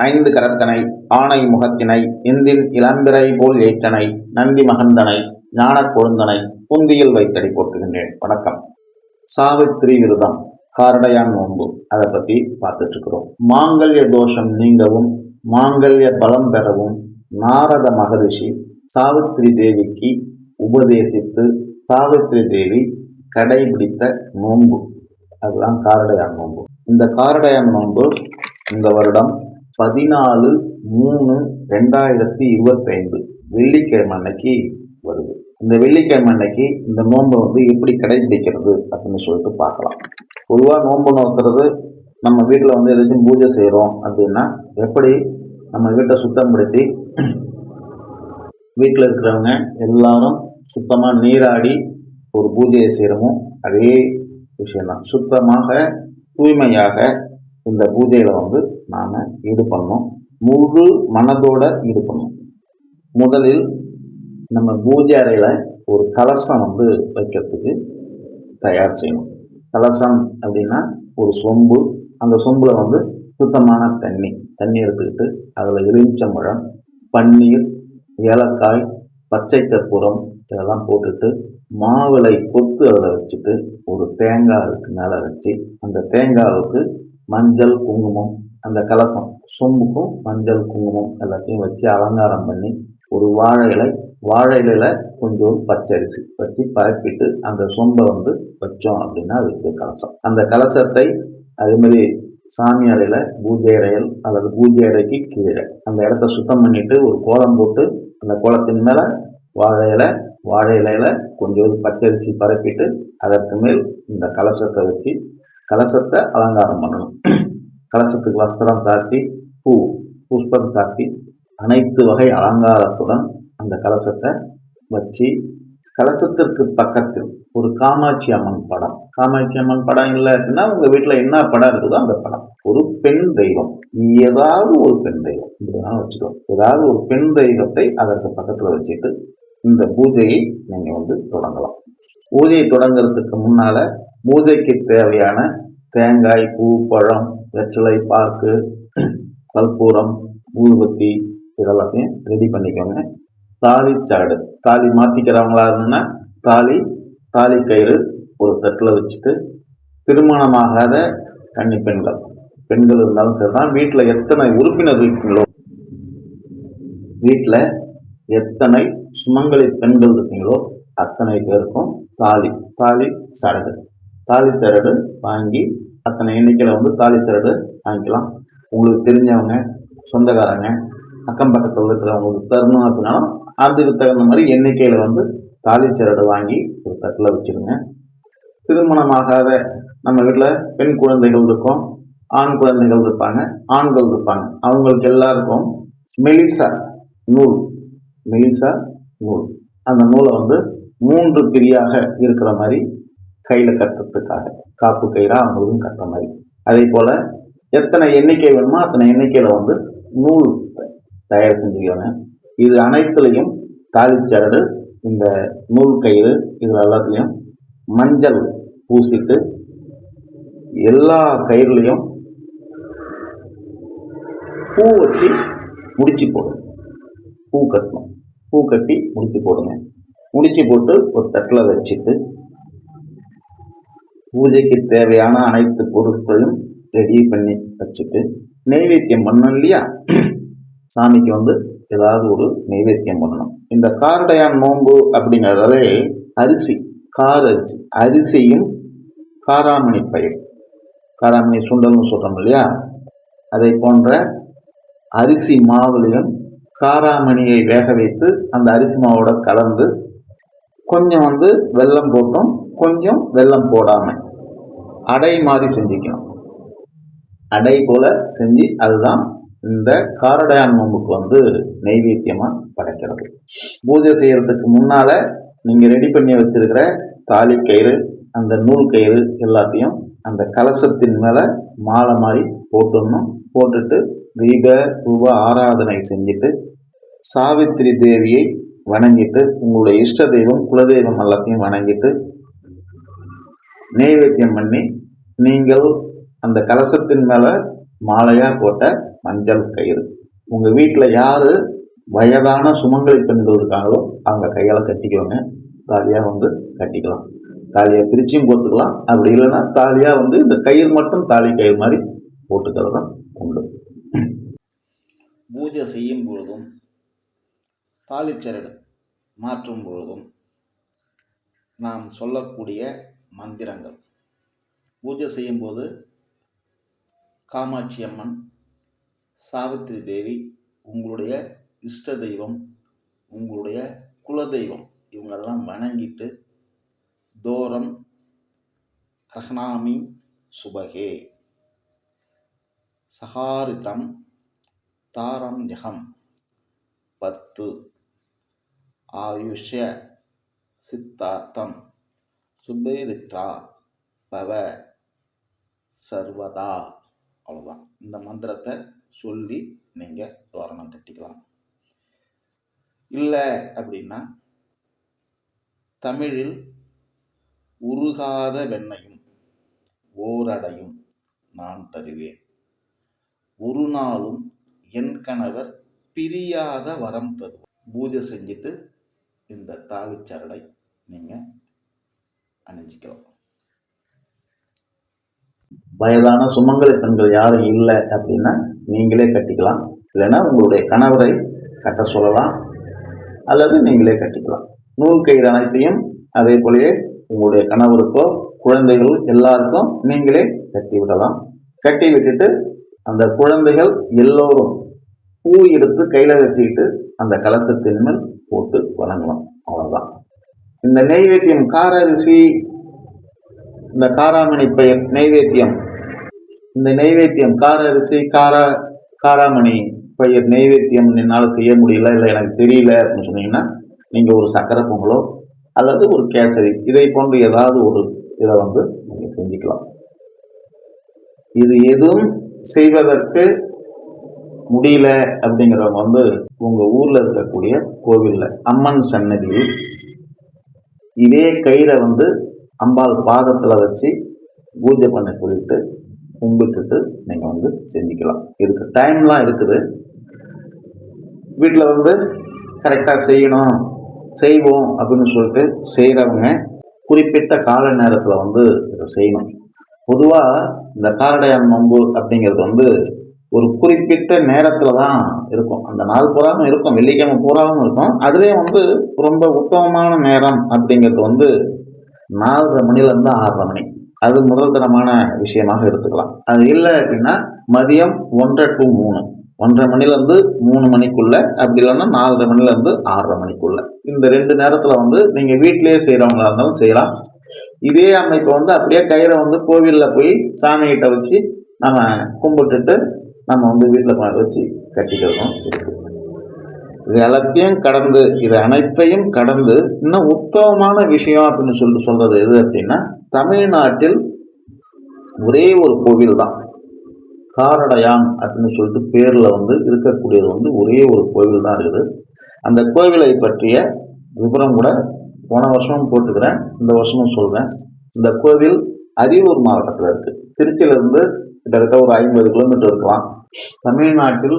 ஐந்து கரத்தனை ஆணை முகத்தினை இந்தின் இளம்பிறை போல் ஏற்றனை நந்தி மகந்தனை ஞான கொழுந்தனை புந்தியில் வைத்தடி போட்டுகின்றேன் வணக்கம். சாவித்திரி விருதம் காரடையான் நோன்பு. அதை பற்றி பார்த்துட்டு இருக்கிறோம் மாங்கல்ய தோஷம் நீங்கவும் மாங்கல்ய பலம் பெறவும் நாரத மகரிஷி சாவித்ரி தேவிக்கு உபதேசித்து சாவித்ரி தேவி கடைபிடித்த நோன்பு. அதுதான் காரடையான் நோன்பு. இந்த காரடையான் நோன்பு இந்த வருடம் பதினாலு மூணு ரெண்டாயிரத்தி இருபத்தைந்து வெள்ளிக்கிழமை அன்னைக்கு வருது. இந்த வெள்ளிக்கிழமை அன்னைக்கு இந்த நோன்பை வந்து எப்படி கடைபிடிக்கிறது அப்படின்னு சொல்லிட்டு பார்க்கலாம். பொதுவாக நோன்பு நோக்கிறது நம்ம வீட்டில் வந்து எதாச்சும் பூஜை செய்கிறோம் அப்படின்னா எப்படி நம்ம வீட்டை சுத்தப்படுத்தி வீட்டில் இருக்கிறவங்க எல்லாரும் சுத்தமாக நீராடி ஒரு பூஜையை செய்கிறோமோ அதே விஷயம்தான். சுத்தமாக தூய்மையாக இந்த பூஜையில் வந்து நாம் ஈடுபடணும் முழு மனதோட ஈடுபடணும் முதலில் நம்ம பூஜை அறையில் ஒரு கலசம் வந்து வைக்கிறதுக்கு தயார் செய்யணும். கலசம் அப்படின்னா ஒரு சொம்பு. அந்த சொம்பில் வந்து சுத்தமான தண்ணி. தண்ணி எடுத்துக்கிட்டு அதில் எலுமிச்சம்பழம் பன்னீர் ஏலக்காய் பச்சை கற்பூரம் இதெல்லாம் போட்டுட்டு மாவிளை கொத்து அதில் வச்சுட்டு ஒரு தேங்காய் அதுக்கு மேலே வச்சு அந்த தேங்காவுக்கு மஞ்சள் குங்குமம் அந்த கலசம். சொம்புக்கும் மஞ்சள் குங்குமம் எல்லாத்தையும் வச்சு அலங்காரம் பண்ணி ஒரு வாழை இலை வாழை இலையில கொஞ்சம் பச்சரிசி வச்சு பரப்பிட்டு அந்த சொம்பை வந்து வச்சோம் அப்படின்னா அதுக்கு கலசம். அந்த கலசத்தை அதே மாதிரி சாமி அறையில் பூஜை அறையில் அல்லது பூஜை அறைக்கு கீழே அந்த இடத்த சுத்தம் பண்ணிட்டு ஒரு கோலம் போட்டு அந்த கோலத்தின் மேலே வாழை இலை வாழை இலையில கொஞ்சம் பச்சரிசி பரப்பிட்டு அதற்கு மேல் இந்த கலசத்தை வச்சு கலசத்தை அலங்காரம் பண்ணணும். கலசத்துக்கு வஸ்திரம் தாக்கி பூ புஷ்பம் தாக்கி அனைத்து வகை அலங்காரத்துடன் அந்த கலசத்தை வச்சு கலசத்திற்கு பக்கத்தில் ஒரு காமாட்சி அம்மன் படம். காமாட்சி அம்மன் படம் இல்லை அப்படின்னா உங்கள் வீட்டில் என்ன படம் இருக்குதோ அந்த படம். ஒரு பெண் தெய்வம். ஏதாவது ஒரு பெண் தெய்வம். இப்படிதான் வச்சுக்கோம் ஏதாவது ஒரு பெண் தெய்வத்தை அதற்கு பக்கத்தில் வச்சுட்டு இந்த பூஜையை நீங்கள் வந்து தொடங்கலாம். பூஜையை தொடங்குறதுக்கு முன்னால் பூஜைக்கு தேவையான தேங்காய் பூ பழம் வெற்றிலை பாக்கு கற்பூரம் ஊதுபத்தி இதெல்லாத்தையும் ரெடி பண்ணிக்கோங்க. தாலி சாடு தாலி மாற்றிக்கிறவங்களா இருந்ததுன்னா தாலி தாலி கயிறு ஒரு தட்டில் வச்சுட்டு திருமணமாகாத கன்னி பெண்கள். பெண்கள் இருந்தாலும் சரி தான் வீட்டில் எத்தனை உறுப்பினர் இருக்கீங்களோ? வீட்டில் எத்தனை சுமங்கலி பெண்கள் இருக்கீங்களோ அத்தனை பேருக்கும் தாலி தாலி சரடு. தாலி சரடு வாங்கி அத்தனை எண்ணிக்கையில் வந்து தாலி சரடு வாங்கிக்கலாம். உங்களுக்கு தெரிஞ்சவங்க சொந்தக்காரங்க அக்கம் பக்கத்தில் இருக்கிறவங்களுக்கு தரணும் அப்படின்னாலும் அதுக்கு தகுந்த மாதிரி எண்ணிக்கையில் வந்து தாலி சரடு வாங்கி ஒரு தட்டில் வச்சுருங்க. திருமணமாகாத நம்ம வீட்டில் பெண் குழந்தைகள் இருக்கும் ஆண் குழந்தைகள் இருப்பாங்க ஆண்கள் இருப்பாங்க. அவங்களுக்கு எல்லாருக்கும் மெலிசா நூல் மெலிசா நூல். அந்த நூலை வந்து மூன்று பிரியாக இருக்கிற மாதிரி கையில் கட்டுறதுக்காக காப்பு கயிறாக அவங்களுக்கும் கட்டுற மாதிரி. அதே போல் எத்தனை எண்ணிக்கை வேணுமோ அத்தனை எண்ணிக்கையில் வந்து நூல் தயார் செஞ்சுக்கணும் இது அனைத்துலேயும் சரடு இந்த நூல் கயிறு இது எல்லாத்துலேயும் மஞ்சள் பூசிட்டு எல்லா கயிறுலையும் பூ வச்சு முடிச்சு போடுங்க பூ கட்டணும். பூ கட்டி முடிச்சு போடுங்க முடிச்சு போட்டு ஒரு தட்டில் வச்சுட்டு பூஜைக்கு தேவையான அனைத்து பொருட்களையும் ரெடி பண்ணி வச்சுட்டு நெய்வேத்தியம் பண்ணணும் இல்லையா? சாமிக்கு வந்து ஏதாவது ஒரு நெய்வேத்தியம் பண்ணணும். இந்த கார்டையான் நோன்பு அப்படிங்கிறதே அரிசி கார் அரிசி. அரிசியும் காராமணி பயிர். காராமணி சுண்டல்னு சொல்கிறோம் இல்லையா? அதை போன்ற அரிசி மாவுலையும் காராமணியை வேக வைத்து அந்த அரிசி மாவோட கலந்து கொஞ்சம் வந்து வெல்லம் போட்டும். கொஞ்சம் வெள்ளம் போடாமல் அடை மாதிரி செஞ்சுக்கணும். அடை போல செஞ்சு அதுதான் இந்த காரடையான் நோம்புக்கு வந்து நைவேத்தியமாக படைக்கிறது. பூஜை செய்யறதுக்கு முன்னால நீங்க ரெடி பண்ணி வச்சிருக்கிற தாலி கயிறு அந்த நூல் கயிறு எல்லாத்தையும் அந்த கலசத்தின் மேல மாலை மாதிரி போட்டுடணும் போட்டுட்டு தீப ரூப ஆராதனை செஞ்சுட்டு சாவித்திரி தேவியை வணங்கிட்டு உங்களுடைய இஷ்ட தெய்வம் குலதெய்வம் எல்லாத்தையும் வணங்கிட்டு நெய்வேத்தியம் பண்ணி நீங்கள் அந்த கலசத்தின் மேலே மாலையாக போட்ட மஞ்சள் கயிறு. உங்கள் வீட்டில் யார் வயதான சுமங்கலி பெண்கள் இருக்காங்களோ அவங்க கையால் கட்டிக்கோங்க. தாலியாக வந்து கட்டிக்கலாம். தாலியாக பிரிச்சும் போட்டுக்கலாம். அப்படி இல்லைன்னா தாலியாக வந்து இந்த கயிறு மட்டும் தாலி கயிறு மாதிரி போட்டுக்கிறது தான் உண்டு. பூஜை செய்யும் பொழுதும் தாலிச்சரடு மாற்றும் பொழுதும் நாம் சொல்லக்கூடிய மந்திரங்கள். பூஜை செய்யும்போது காமாட்சி அம்மன் சாவித்திரி தேவி உங்களுடைய இஷ்ட தெய்வம் உங்களுடைய குலதெய்வம் இவங்களெல்லாம் வணங்கிட்டு தோரம் கஹ்னாமி சுபகே. சகாரிதம் தாரம் ஜகம் பத்து. ஆயுஷ சித்தார்த்தம். சுபேரித்ரா பவ சர்வதா. அவ்வளோதான் இந்த மந்திரத்தை சொல்லி நீங்கள் தோரணம் கட்டிக்கலாம். இல்லை அப்படின்னா தமிழில் உருகாத வெண்ணையும் ஓரடையும் நான் தருவேன். ஒரு நாளும் என் கணவர் பிரியாத வரம் தருவோம் பூஜை செஞ்சுட்டு இந்த தாலிச்சரடை நீங்கள் அணிஞ்சிக்கலாம். வயதான சுமங்கலி பெண்கள் யாரும் இல்லை அப்படின்னா நீங்களே கட்டிக்கலாம். இல்லைன்னா உங்களுடைய கணவரை கட்ட சொல்லலாம். அல்லது நீங்களே கட்டிக்கலாம். நூல் கயிறு அனைத்தையும் அதே போலவே உங்களுடைய கணவருக்கோ குழந்தைகள் எல்லாருக்கும் நீங்களே கட்டி விடலாம். கட்டி விட்டுட்டு அந்த குழந்தைகள் எல்லோரும் பூ எடுத்து கையில் வச்சுக்கிட்டு அந்த கலசத்தின் மேல் போட்டு வணங்கலாம். அவ்வளோதான் இந்த நெய்வேத்தியம் கார அரிசி இந்த காராமணி பெயர் நெய்வேத்தியம் இந்த நெய்வேத்தியம் கார அரிசி காரா காராமணி பயிர் நெய்வேத்தியம் என்னால் செய்ய முடியல இல்லை எனக்கு தெரியல அப்படின்னு சொன்னீங்கன்னா நீங்கள் ஒரு சக்கரை பொங்கலோ அல்லது ஒரு கேசரி இதை போன்று ஏதாவது ஒரு இதை வந்து நீங்கள் செஞ்சுக்கலாம். இது எதுவும் செய்வதற்கு முடியல அப்படிங்கிறவங்க வந்து உங்கள் ஊரில் இருக்கக்கூடிய கோவிலில் அம்மன் சன்னதியில் இதே கயிறை வந்து அம்பாள் பாதத்தில் வச்சு பூஜை பண்ண சொல்லிட்டு கும்பிட்டுட்டு நீங்கள் வந்து செஞ்சுக்கலாம். இதுக்கு டைம்லாம் இருக்குது. வீட்டில் வந்து கரெக்டாக செய்யணும். செய்வோம் அப்படின்னு சொல்லிட்டு செய்கிறவங்க குறிப்பிட்ட கால நேரத்தில் வந்து இதை செய்யணும். பொதுவாக இந்த காரடையான் நோன்பு அப்படிங்கிறது வந்து ஒரு குறிப்பிட்ட நேரத்தில் தான் இருக்கும். அந்த நாள் பூராவும் இருக்கும். வெள்ளிக்கிழமை பூராவும் இருக்கும். அதுலேயே வந்து ரொம்ப உத்தமமான நேரம் அப்படிங்கிறது வந்து நாலரை மணிலேருந்து ஆறரை மணி. அது முதல்தரமான விஷயமாக எடுத்துக்கலாம். அது இல்லை அப்படின்னா மதியம் ஒன்றரை டு மூணு. ஒன்றரை மணிலேருந்து மூணு மணிக்குள்ள அப்படி இல்லைன்னா நாலரை மணிலேருந்து ஆறரை மணிக்குள்ள. இந்த ரெண்டு நேரத்தில் வந்து நீங்கள் வீட்டிலேயே செய்கிறவங்களா இருந்தாலும் செய்யலாம். இதே அமைப்பை வந்து அப்படியே கயிறை வந்து கோவிலில் போய் சாமிகிட்ட வச்சு நம்ம கும்பிட்டுட்டு நம்ம வந்து வீட்டில் வச்சு கட்டிக்கிறதும் இது எல்லாத்தையும் கடந்து இது அனைத்தையும் கடந்து இன்னும் உத்தமமான விஷயம் அப்படின்னு சொல்லி சொல்றது எது அப்படின்னா தமிழ்நாட்டில் ஒரே ஒரு கோவில் தான். காரடையான் அப்படின்னு சொல்லிட்டு பேரில் வந்து இருக்கக்கூடியது வந்து ஒரே ஒரு கோவில் தான் இருக்குது. அந்த கோவிலை பற்றிய விவரம் கூட போன வருஷமும் போட்டுக்கிறேன். இந்த வருஷமும் சொல்கிறேன் இந்த கோவில் அரியலூர் மாவட்டத்தில் இருக்குது திருச்சியிலேருந்து கிட்டத்தட்ட ஒரு ஐம்பது கிலோமீட்டர் இருக்கலாம். தமிழ்நாட்டில்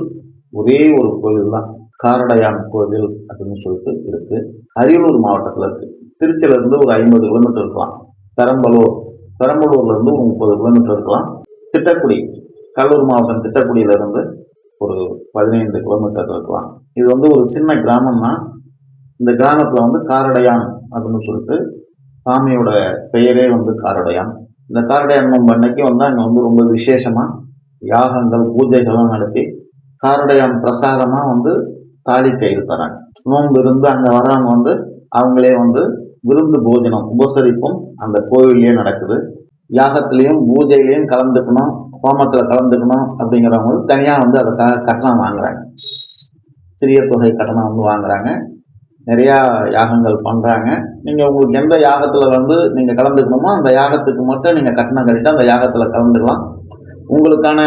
ஒரே ஒரு கோவில் தான் காரடையான் கோவில் அப்படின்னு சொல்லிட்டு இருக்கு. அரியலூர் மாவட்டத்தில் இருக்கு. திருச்சியிலேருந்து ஒரு ஐம்பது கிலோமீட்டர் இருக்கலாம். பெரம்பலூர். பெரம்பலூர்லேருந்து ஒரு முப்பது கிலோமீட்டர் இருக்கலாம். திட்டக்குடி. கடலூர் மாவட்டம் திட்டக்குடியிலேருந்து ஒரு பதினைந்து கிலோமீட்டர் இருக்கலாம். இது வந்து ஒரு சின்ன கிராமம் தான் இந்த கிராமத்தில் வந்து காரடையான் அப்படின்னு சொல்லிட்டு சாமியோட பெயரே வந்து காரடையான். இந்த காரடையான் நோம்பு அன்னைக்கு வந்து அங்கே வந்து ரொம்ப விசேஷமாக யாகங்கள் பூஜைகள்லாம் நடத்தி காரடையான் பிரசாதமாக வந்து தாலி கயிறு தராங்க. நோன்பு இருந்து அங்கே வரவங்க வந்து அவங்களே வந்து விருந்து போஜனம் உபசரிப்பும் அந்த கோவிலே நடக்குது. யாகத்திலையும் பூஜையிலையும் கலந்துக்கணும் ஹோமத்தில் கலந்துக்கணும் அப்படிங்கிறவங்க வந்து தனியாக வந்து அதுக்காக கட்டணம் வாங்குறாங்க. சிறிய தொகை கட்டணம் வந்து வாங்குறாங்க. நிறையா யாகங்கள் பண்ணுறாங்க நீங்கள் உங்களுக்கு எந்த யாகத்தில் வந்து நீங்கள் கலந்துக்கணுமோ அந்த யாகத்துக்கு மட்டும் நீங்கள் கட்டணம் கட்டிட்டு அந்த யாகத்தில் கலந்துக்கலாம். உங்களுக்கான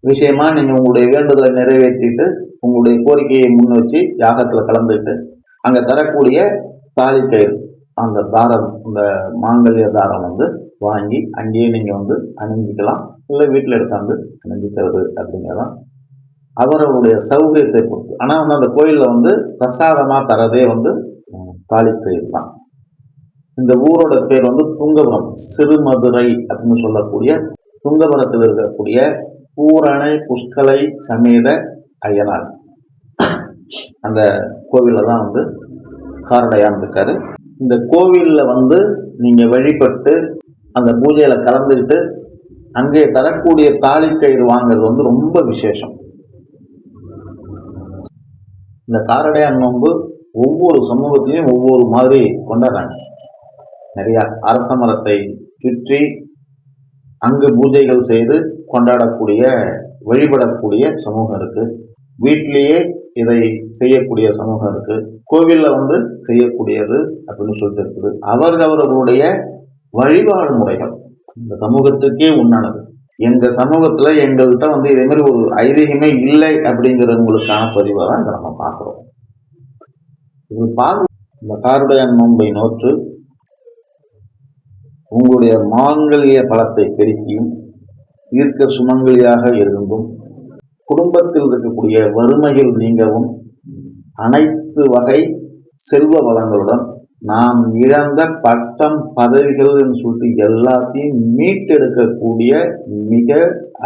விஷயமா நீங்கள் உங்களுடைய வேண்டுதலை நிறைவேற்றிட்டு உங்களுடைய கோரிக்கையை முன் வச்சு யாகத்தில் கலந்துட்டு அங்கே தரக்கூடிய தாலி அந்த தாரம் அந்த மாங்கல்ய தாரம் வந்து வாங்கி அங்கேயே நீங்கள் வந்து அணிஞ்சிக்கலாம். இல்லை வீட்டில் எடுத்தாந்து அணிஞ்சிக்கிறது அப்படிங்கிறதான் அவரவருடைய சௌகரியத்தை பொறுத்து. ஆனால் வந்து அந்த கோயிலில் வந்து பிரசாதமாக தரதே வந்து தாலிக்கயிறு தான். இந்த ஊரோட பேர் வந்து துங்கபுரம் சிறுமதுரை அப்படின்னு சொல்லக்கூடிய துங்கபுரத்தில் இருக்கக்கூடிய பூரணை புஷ்கலை சமேத அய்யனார். அந்த கோவிலில் தான் வந்து காரடையான் இருக்காரு. இந்த கோவிலில் வந்து நீங்கள் வழிபட்டு அந்த பூஜையில் கலந்துக்கிட்டு அங்கே தரக்கூடிய தாலி கயிறு வாங்கிறது வந்து ரொம்ப விசேஷம். இந்த காரடையான் நோன்பு ஒவ்வொரு சமூகத்திலையும் ஒவ்வொரு மாதிரி கொண்டாடுறாங்க. நிறையா அரச மரத்தை சுற்றி அங்கு பூஜைகள் செய்து கொண்டாடக்கூடிய வழிபடக்கூடிய சமூகம் இருக்கு. வீட்டிலேயே இதை செய்யக்கூடிய சமூகம் இருக்கு. கோவிலில் வந்து செய்யக்கூடியது அப்படின்னு சொல்லிட்டு இருக்குது. அவர்களுடைய வழிபாடு முறைகள் இந்த சமூகத்துக்கே உண்டானது. எங்கள் சமூகத்தில் எங்கள்கிட்ட வந்து இதேமாரி ஒரு ஐதீகமே இல்லை அப்படிங்கிறவங்களுக்கான பதிவை தான் இதை நம்ம பார்க்குறோம். இது பார்க்க இந்த காருடைய நோன்பை நோற்று உங்களுடைய மாங்கல்ய பலத்தை பெருக்கியும் தீர்க்க சுமங்கலியாக இருந்தும் குடும்பத்தில் இருக்கக்கூடிய வறுமைகள் நீங்கவும் அனைத்து வகை செல்வ வளங்களுடன் நாம் இழந்த பட்டம் பதவிகள்னு சொல்லிட்டு எல்லாத்தையும் மீட்டெடுக்கக்கூடிய மிக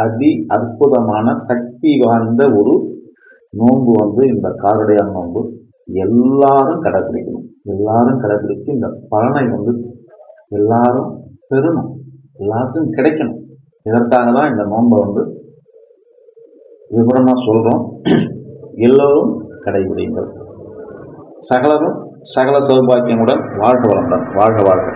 அதி அற்புதமான சக்தி வாய்ந்த ஒரு நோன்பு வந்து இந்த காரடையார் நோன்பு எல்லாரும் கடைபிடிக்கணும் எல்லாரும் கடைபிடித்து இந்த பலனை வந்து எல்லாரும் பெறணும் எல்லாருக்கும் கிடைக்கணும். இதற்காக தான் இந்த நோன்பை வந்து விவரமாக சொல்கிறோம் எல்லோரும் கடைபிடிங்கள் சகலரும் சகல சௌபாக்கியமுடன் வாழ்க வளமுடன். வாழ்க வாழ்க.